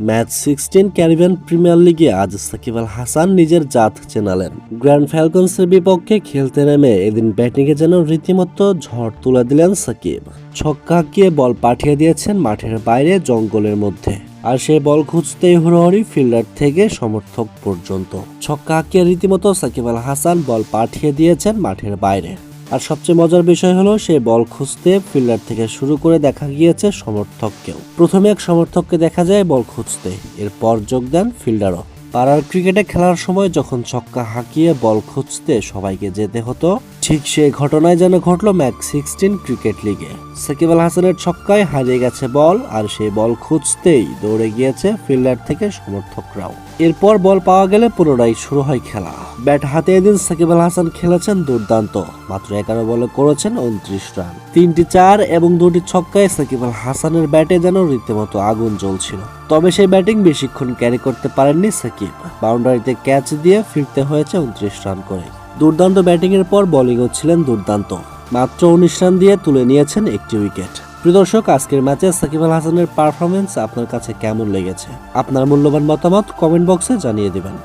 Match sixteen Caribbean premier লিগে আজ সাকিব আল হাসান নিজের জাত চেনালেন। গ্র্যান্ড ফ্যালকনসের বিপক্ষে খেলতে নেমে এদিন ব্যাটিংয়ে যেন রীতিমতো ঝড় তুলে দিলেন সাকিব। ছক্কা হাঁকিয়ে বল পাঠিয়ে দিয়েছেন মাঠের বাইরে জঙ্গলের মধ্যে। আর সে বল খুঁজতেই হুড়োহড়ি ফিল্ডার থেকে সমর্থক পর্যন্ত। ছক্কা হাঁকিয়ে রীতিমতো সাকিব আল হাসান বল পাঠিয়ে দিয়েছেন মাঠের বাইরে। আর সবচেয়ে মজার বিষয় হলো, সে বল খুঁজতে ফিল্ডার থেকে শুরু করে দেখা গিয়েছে সমর্থককেও। প্রথমে এক সমর্থককে দেখা যায় বল খুঁজতে, এরপর যোগ দেন ফিল্ডারও। পাড়ার ক্রিকেটে খেলার সময় যখন ছক্কা হাঁকিয়ে বল খুঁজতে সবাইকে যেতে হতো ঠিক সেই ঘটনায় যেন ঘটলো ম্যাচ সিক্সটিন ক্রিকেট লিগে। সাকিব আল হাসানের ছক্কায় হারিয়ে গেছে বল, আর সেই বল খুঁজতেই দৌড়ে গিয়েছে ফিল্ডার থেকে সমর্থকরাও। এরপর বল পাওয়া গেলে পুনরায় শুরু হয় খেলা। ব্যাট হাতে এদিন সাকিব আল হাসান খেলেছেন দুর্দান্ত, মাত্র এগারো বলে করেছেন উনত্রিশ রান। তিনটি চার এবং দুটি ছক্কায় সাকিব আল হাসানের ব্যাটে যেন রীতিমতো আগুন জ্বলছিল। তবে সেই ব্যাটিং বেশিক্ষণ ক্যারি করতে পারেননি সাকিব। বাউন্ডারিতে ক্যাচ দিয়ে ফিরতে হয়েছে উনত্রিশ রান করে। দুর্দান্ত ব্যাটিংয়ের পর বোলিংও ছিলেন দুর্দান্ত। মাত্র উনিশ রান দিয়ে তুলে নিয়েছেন একটি উইকেট প্রদর্শক আজকের ম্যাচে সাকিব আল হাসানের পারফরমেন্স আপনার কাছে কেমন লেগেছে? আপনার মূল্যবান মতামত কমেন্ট বক্সে জানিয়ে দিবেন।